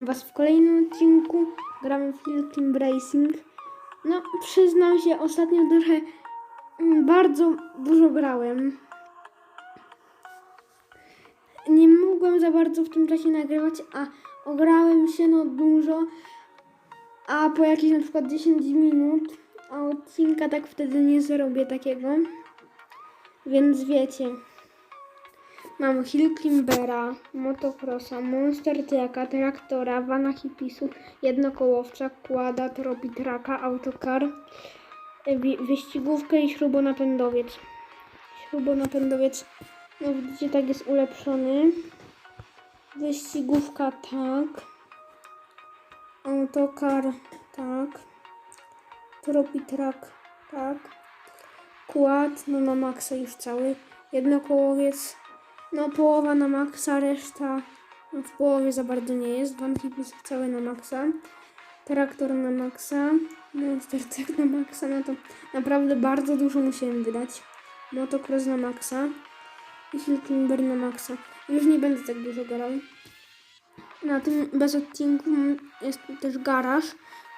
Was w kolejnym odcinku gramy w Hill Climb Racing. No, przyznam się, ostatnio trochę mm, bardzo dużo grałem. Nie mogłem za bardzo w tym czasie nagrywać, a ograłem się no dużo, a po jakieś na przykład 10 minut, a odcinka tak wtedy nie zrobię takiego. Więc wiecie. Mam Hill Climbera, motocrossa, monster trucka, traktora, vana hipisu, jednokołowca, kłada, tropitraka, autokar, wi- wyścigówkę i śrubonapędowiec. Śrubonapędowiec, no widzicie, tak jest ulepszony. Wyścigówka tak. Autokar tak. Tropitrak tak. Kład, no na maksa już cały. Jednokołowiec no połowa na maksa, reszta w połowie za bardzo nie jest. Van Hipis cały na maksa. Traktor na maksa. Monster Truck na maksa. No to naprawdę bardzo dużo musiałem wydać. Motocross na maksa. I Hill Climber na maksa. Już nie będę tak dużo grał. Na tym bez odcinku jest też garaż.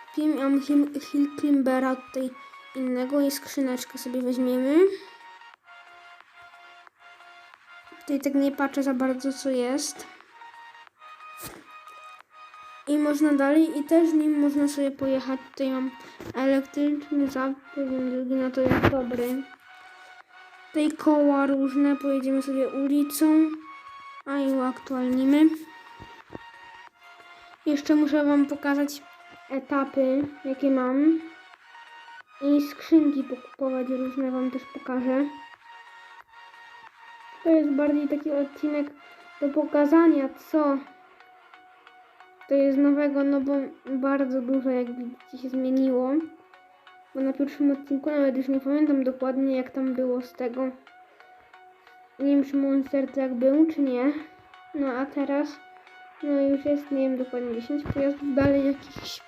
Kupiłem Climbera tutaj innego i skrzyneczkę sobie weźmiemy. Tutaj tak nie patrzę za bardzo co jest. I można dalej i też nim można sobie pojechać. Tutaj mam elektryczny drugi no to jest dobry. Tutaj koła różne, pojedziemy sobie ulicą. A i uaktualnimy. Jeszcze muszę wam pokazać etapy, jakie mam. I skrzynki pokupować różne wam też pokażę. To jest bardziej taki odcinek do pokazania, co to jest nowego, no bo bardzo dużo, jak widzicie, się zmieniło. Bo na pierwszym odcinku nawet już nie pamiętam dokładnie, jak tam było z tego. Nie wiem, czy Monster jak był, czy nie. No a teraz, no już jest, nie wiem dokładnie, 10 pojazdów dalej jakichś.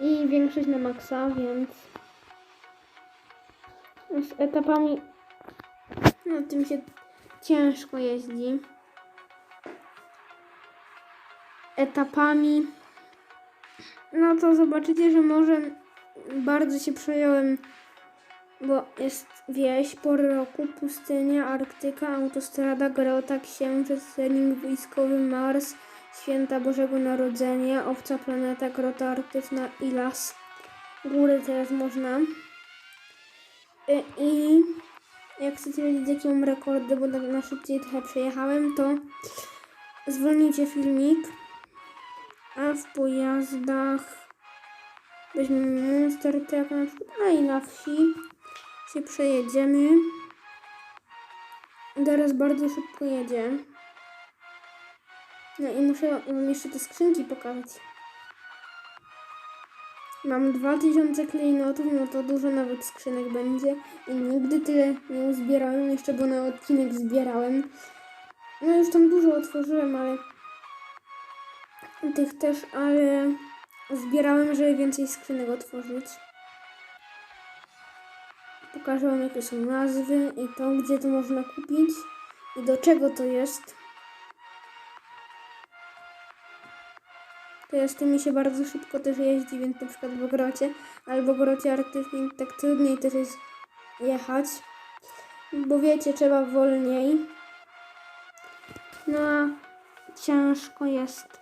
I większość na maksa, więc z etapami, no tym się ciężko jeździ. Etapami. No to zobaczycie, że może bardzo się przejąłem, bo jest wieś, pory roku, pustynia, Arktyka, autostrada, grota, księżyc, trening wojskowy, Mars, święta Bożego Narodzenia, owca planeta, grota arktyczna i las. Góry teraz można. Y, I jak chcecie wiedzieć, jakie mam rekordy, bo tak na szybciej trochę przejechałem, to zwolnijcie filmik. A w pojazdach weźmiemy Monster Truck na przykład, a i na wsi się przejedziemy. Teraz bardzo szybko jedzie. No i muszę wam jeszcze te skrzynki pokazać. Mam 2000 klejnotów, no to dużo nawet skrzynek będzie. I nigdy tyle nie uzbierałem, jeszcze bo na odcinek zbierałem. No już tam dużo otworzyłem, ale tych też, ale zbierałem, żeby więcej skrzynek otworzyć. Pokażę wam jakie są nazwy i to, gdzie to można kupić i do czego to jest. Teraz tym mi się bardzo szybko też jeździ, więc na przykład w ogrocie albo w ogrocie arktycznej tak trudniej też jest jechać, bo wiecie, trzeba wolniej. No a ciężko jest.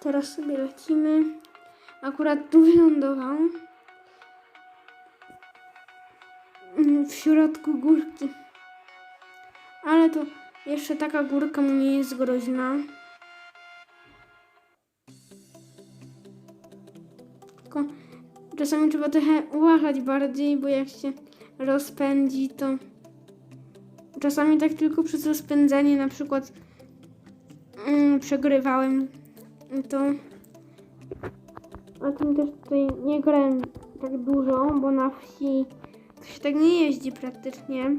Teraz sobie lecimy. Akurat tu wylądował. W środku górki. Ale to jeszcze taka górka mu nie jest groźna. Tylko czasami trzeba trochę uważać bardziej, bo jak się rozpędzi, to czasami tak tylko przez rozpędzenie na przykład mm, przegrywałem to a tym też tutaj nie grałem tak dużo, bo na wsi to się tak nie jeździ praktycznie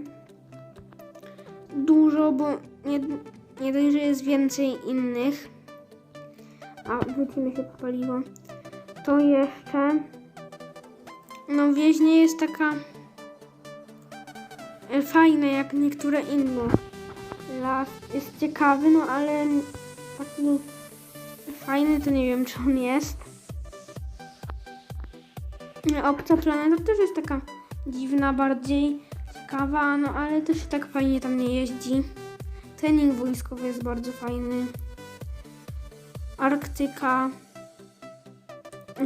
dużo, bo nie, nie dość, że jest więcej innych. A wrócimy się popaliło. To jeszcze. No wieś nie jest taka e, fajna jak niektóre inne. las jest ciekawy, no ale taki fajny to nie wiem, czy on jest. Obca planeta też jest taka dziwna, bardziej ciekawa, no ale też tak fajnie tam nie jeździ. Trening wojskowy jest bardzo fajny. Arktyka.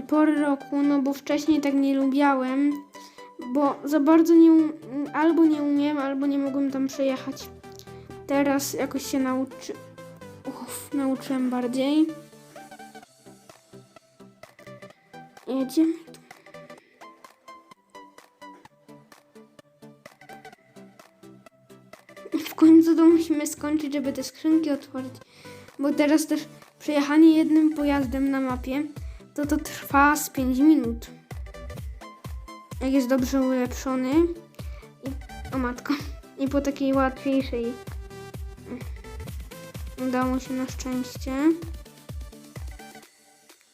Pory roku, no bo wcześniej tak nie lubiałem, bo za bardzo nie um- albo nie umiem, albo nie mogłem tam przejechać. Teraz jakoś się nauczy... Uff, nauczyłem bardziej. Jedziemy W końcu to musimy skończyć, żeby te skrzynki otworzyć. Bo teraz też przejechanie jednym pojazdem na mapie, to to trwa z 5 minut. Jak jest dobrze ulepszony. I, o matko. I po takiej łatwiejszej. Udało się na szczęście.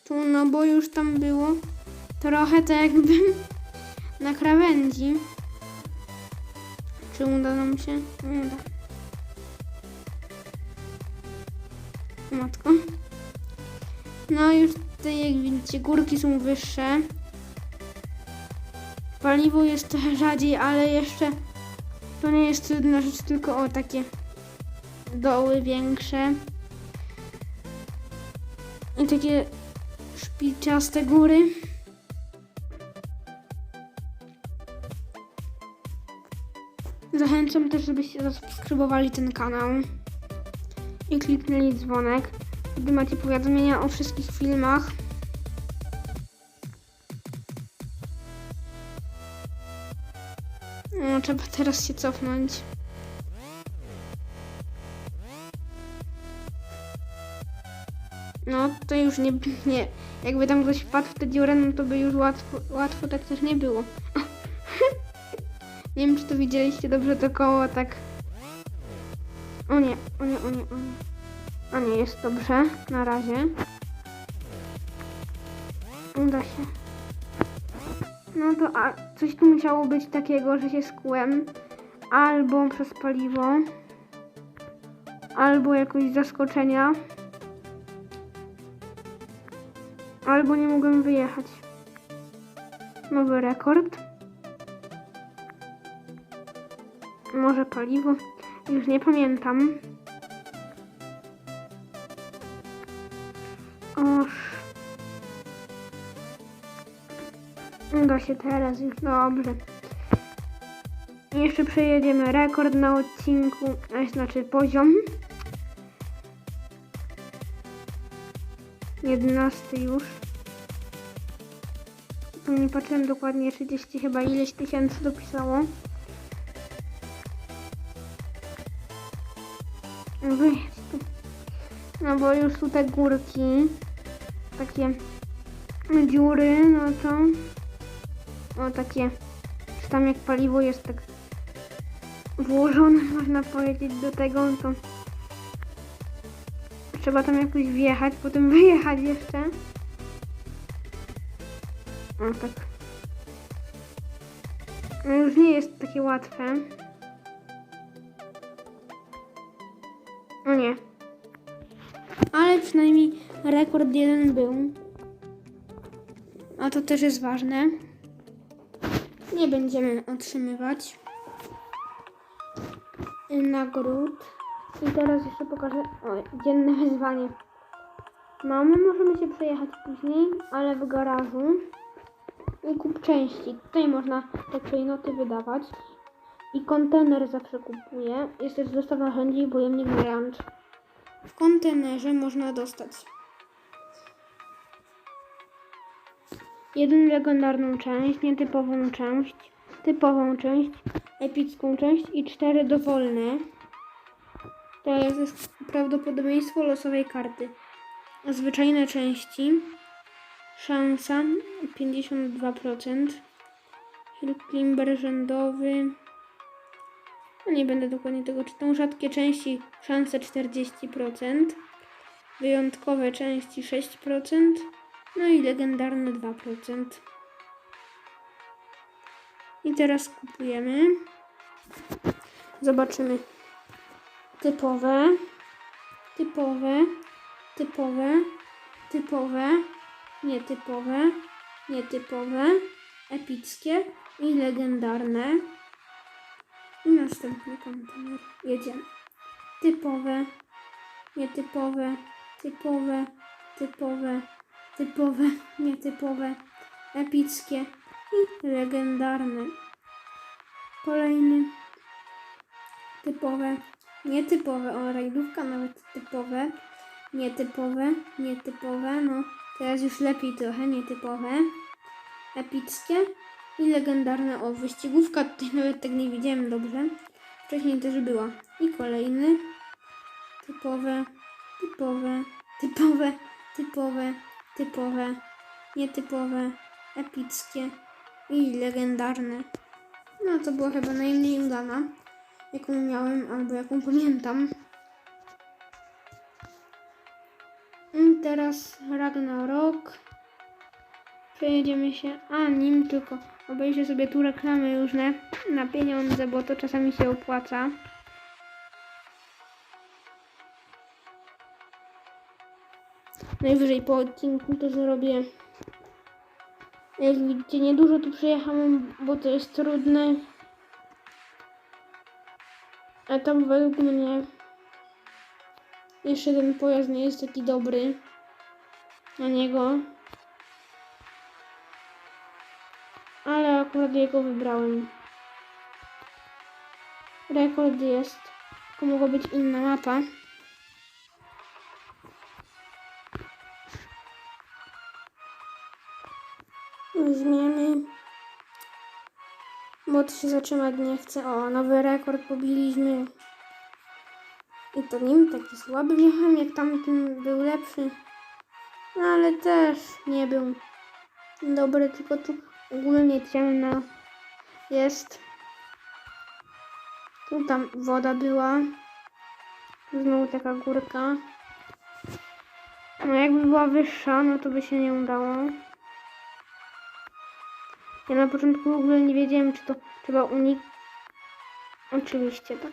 Tu, no bo już tam było trochę tak jakbym na krawędzi. Czy uda nam się? Nie uda. Matko. No już tutaj jak widzicie górki są wyższe. Paliwo jest trochę rzadziej, ale jeszcze to nie jest trudna rzecz, tylko o takie doły większe. I takie szpilciaste góry. Zachęcam też, żebyście zasubskrybowali ten kanał i kliknęli dzwonek, gdy macie powiadomienia o wszystkich filmach. No, trzeba teraz się cofnąć. No, to już nie, nie. Jakby tam ktoś wpadł w tę dziurę, no to by już łatwo, łatwo tak też nie było. Nie wiem, czy to widzieliście dobrze to koło, tak. O nie, o nie, o nie, o nie. Nie, jest dobrze, na razie. Uda się. No to a, coś tu musiało być takiego, że się skułem. Albo przez paliwo. Albo jakoś zaskoczenia. Albo nie mogłem wyjechać. Nowy rekord. Może paliwo. Już nie pamiętam. Oż. Uda się teraz już dobrze. Jeszcze przejedziemy rekord na odcinku, a znaczy poziom. 11 już. Nie patrzyłem dokładnie, 30 chyba ileś tysięcy dopisało. No bo już tu te górki, takie dziury, no to o takie, czy tam jak paliwo jest tak włożone, można powiedzieć, do tego, no to trzeba tam jakoś wjechać, potem wyjechać jeszcze. O tak. No już nie jest takie łatwe. O nie. Ale przynajmniej rekord jeden był. A to też jest ważne. Nie będziemy otrzymywać nagród. I teraz jeszcze pokażę o, dzienne wyzwanie. Mamy, możemy się przejechać później, ale w garażu. I kup części. Tutaj można te klejnoty wydawać. I kontener zawsze kupuję. Jest też zestaw narzędzi i pojemnik ranch. W kontenerze można dostać jedną legendarną część, nietypową część, typową część, epicką część i cztery dowolne. To jest prawdopodobieństwo losowej karty. Zwyczajne części. Szansa 52%. Hill Climber rzędowy. No nie będę dokładnie tego czytał. Rzadkie części szanse 40%. Wyjątkowe części 6%. No i legendarne 2%. I teraz kupujemy. Zobaczymy. typowe, typowe, typowe, typowe, nietypowe, nietypowe, epickie i legendarne. I następny kontener. Jedziemy. Typowe, nietypowe, typowe, typowe, typowe, nietypowe, epickie i legendarne. Kolejny. Typowe, nietypowe, o rajdówka nawet typowe, nietypowe, nietypowe, no teraz już lepiej trochę, nietypowe, epickie i legendarne, o wyścigówka, tutaj nawet tak nie widziałem dobrze, wcześniej też była. I kolejny, typowe, typowe, typowe, typowe, typowe, nietypowe, epickie i legendarne. No to była chyba najmniej udana, jaką miałem albo jaką pamiętam. I teraz Ragnarok. Przejedziemy się, a nim tylko obejrzę sobie tu reklamy różne na pieniądze, bo to czasami się opłaca. Najwyżej po odcinku to zrobię. Jak widzicie, niedużo tu przejechałem, bo to jest trudne. A tam według mnie jeszcze ten pojazd nie jest taki dobry na niego. Jego wybrałem. Rekord jest. To mogła być inna mapa. Bo to się zatrzymać nie chce. O, nowy rekord pobiliśmy. I to nim taki słaby miałem, jak tamten był lepszy. No ale też nie był dobry, tylko tu ogólnie ciemno jest. Tu tam woda była. Znowu taka górka. No jakby była wyższa, no to by się nie udało. Ja na początku w ogóle nie wiedziałem, czy to trzeba unikać. Oczywiście, tak.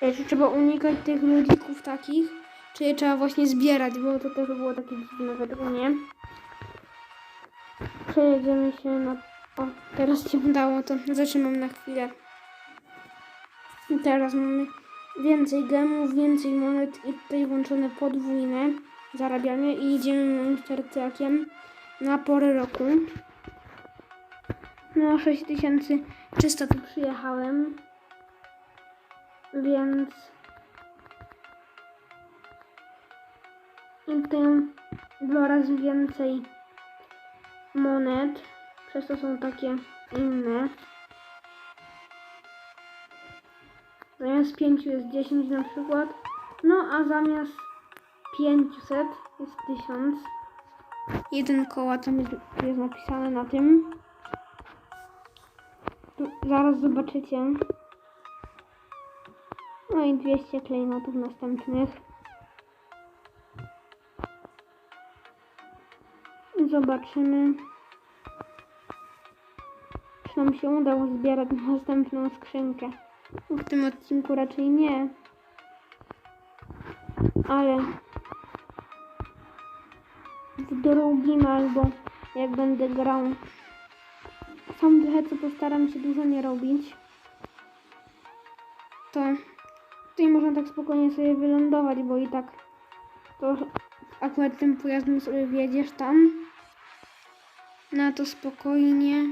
E, Czy trzeba unikać tych ludzików takich, czy je trzeba właśnie zbierać, bo to też było takie dziwne według mnie. Przejedziemy się na... O, teraz się udało, to zatrzymam na chwilę. I teraz mamy więcej gemów, więcej monet i tutaj włączone podwójne zarabianie i idziemy monster truckiem na porę roku. No 6300 tu przyjechałem. Więc i tym dwa razy więcej monet. Przez to są takie inne. Zamiast 5 jest 10 na przykład. No a zamiast 500 jest 1000. Jeden koła tam jest, jest napisane na tym. Zaraz zobaczycie. No i 200 klejnotów następnych. Zobaczymy. Czy nam się udało zbierać następną skrzynkę. W tym odcinku raczej nie. Ale w drugim albo jak będę grał sam trochę co postaram się dużo nie robić. To tutaj można tak spokojnie sobie wylądować, bo i tak to akurat tym pojazdem sobie wjedziesz tam. Na to spokojnie.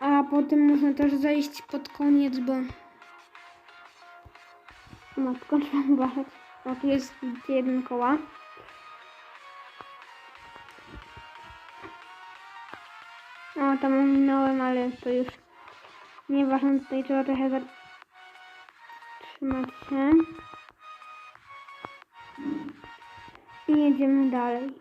A potem można też zejść pod koniec, bo matko trzeba uważać. O, tu jest jeden koła. O, tam ominąłem, ale to już nieważne. Tutaj trzeba trochę zatrzymać się. I jedziemy dalej.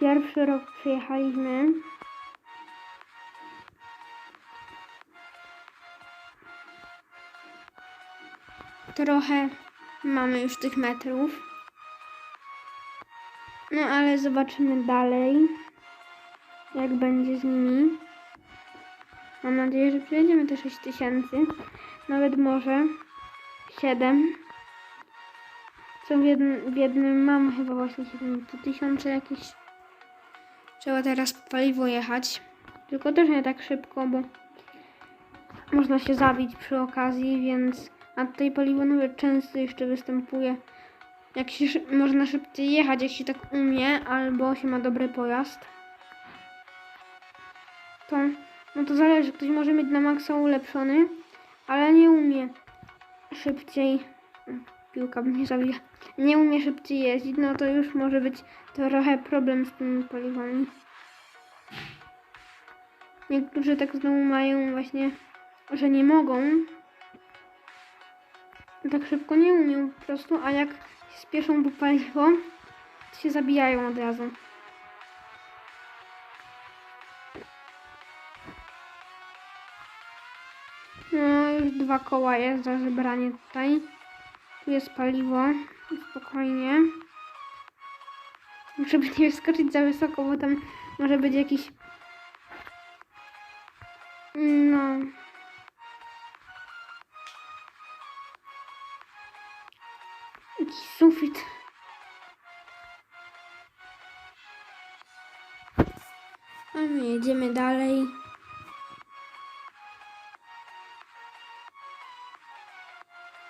Pierwszy rok przyjechaliśmy. Trochę mamy już tych metrów. No ale zobaczymy dalej. jak będzie z nimi. Mam nadzieję, że przejedziemy te 6000. Nawet może 7. Co w jednym, w jednym mam chyba właśnie 7 tysiące jakieś. Trzeba teraz paliwo jechać. Tylko też nie tak szybko, bo można się zabić przy okazji, więc a tutaj paliwo nawet często jeszcze występuje. Jak się można szybciej jechać, jak się tak umie, albo się ma dobry pojazd. To, no to zależy, ktoś może mieć na maksa ulepszony, ale nie umie szybciej. Piłka mnie zabija. Nie umie szybciej jeździć, no to już może być trochę problem z tymi paliwami. Niektórzy tak znowu mają właśnie, że nie mogą. Tak szybko nie umią po prostu, a jak się spieszą po paliwo, to się zabijają od razu. Dwa koła jest za zebranie tutaj. Tu jest paliwo. Spokojnie. Żeby nie skoczyć za wysoko, bo tam może być jakiś... No... Jakiś sufit. A my jedziemy dalej.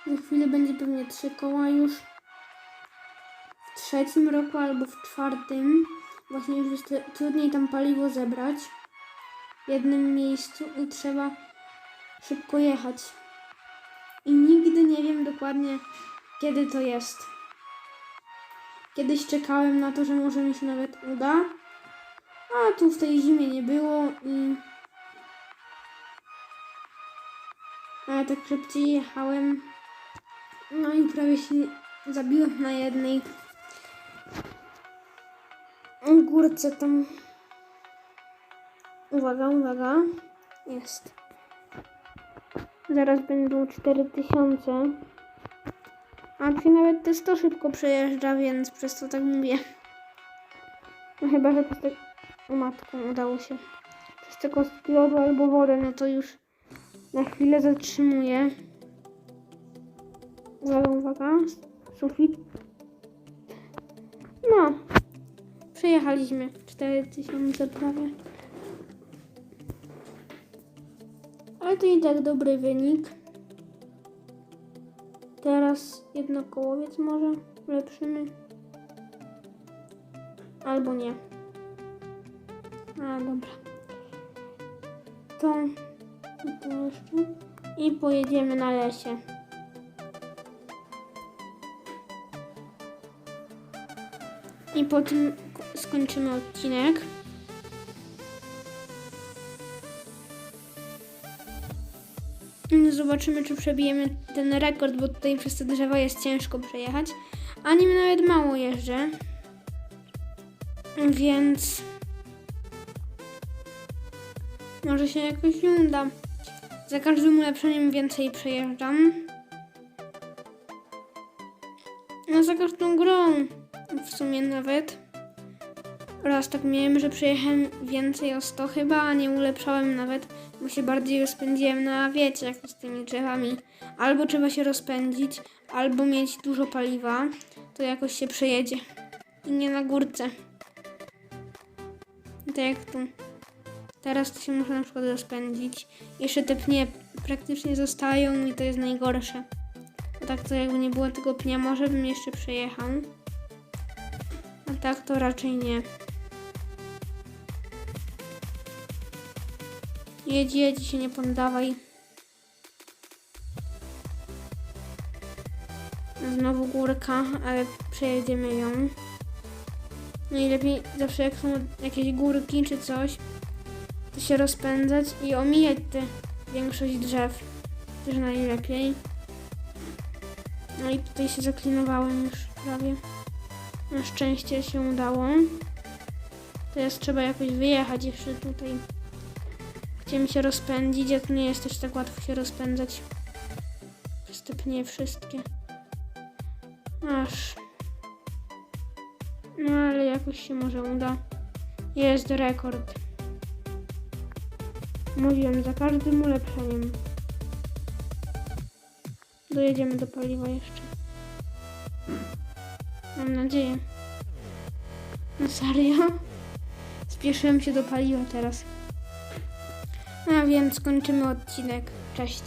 Za chwilę będzie pewnie trzy koła już. W trzecim roku albo w czwartym. Właśnie już jest tr- trudniej tam paliwo zebrać. W jednym miejscu i trzeba szybko jechać. I nigdy nie wiem dokładnie kiedy to jest. Kiedyś czekałem na to, że może mi się nawet uda. A tu w tej zimie nie było i... Ale tak szybciej jechałem. No i prawie się zabiłem na jednej górce tam. Uwaga, uwaga. Jest. Zaraz będą 4000. A tu nawet też to szybko przejeżdża, więc przez to tak mówię. No chyba, że przez te... O matko, udało się. Przez te kostki lodu albo wodę, no to już na chwilę zatrzymuję. Uwaga, uwaga. Sufit. No. Przejechaliśmy 4000 prawie. Ale to i tak dobry wynik. Teraz jedno kołowiec może ulepszymy. Albo nie. A, dobra. To. I pojedziemy na lesie. I po tym skończymy odcinek. I Zobaczymy, czy przebijemy ten rekord, bo tutaj przez te drzewa jest ciężko przejechać. A nim nawet mało jeżdżę. Więc może się jakoś nie uda. Za każdym ulepszeniem więcej przejeżdżam. No za każdą grą w sumie nawet. Raz tak miałem, że przejechałem więcej o 100 chyba, a nie ulepszałem nawet, bo się bardziej rozpędziłem na wiecie, jak z tymi drzewami. Albo trzeba się rozpędzić, albo mieć dużo paliwa, to jakoś się przejedzie. I nie na górce. Tak jak tu. Teraz to się muszę na przykład rozpędzić. Jeszcze te pnie praktycznie zostają i to jest najgorsze. Tak to jakby nie było tego pnia, może bym jeszcze przejechał. A tak to raczej nie. Jedź, jedź się nie poddawaj. Znowu górka, ale przejedziemy ją. Najlepiej zawsze jak są jakieś górki czy coś, to się rozpędzać i omijać te większość drzew. Też najlepiej. No i tutaj się zaklinowałem już prawie. Na szczęście się udało. Teraz trzeba jakoś wyjechać jeszcze tutaj. Chciałem się rozpędzić, a tu nie jest też tak łatwo się rozpędzać. Przez te pnie wszystkie. Aż. No ale jakoś się może uda. Jest rekord. Mówiłem, za każdym ulepszeniem. Dojedziemy do paliwa jeszcze. Mam nadzieję. No serio? Spieszyłem się do paliwa teraz. A więc kończymy odcinek. Cześć.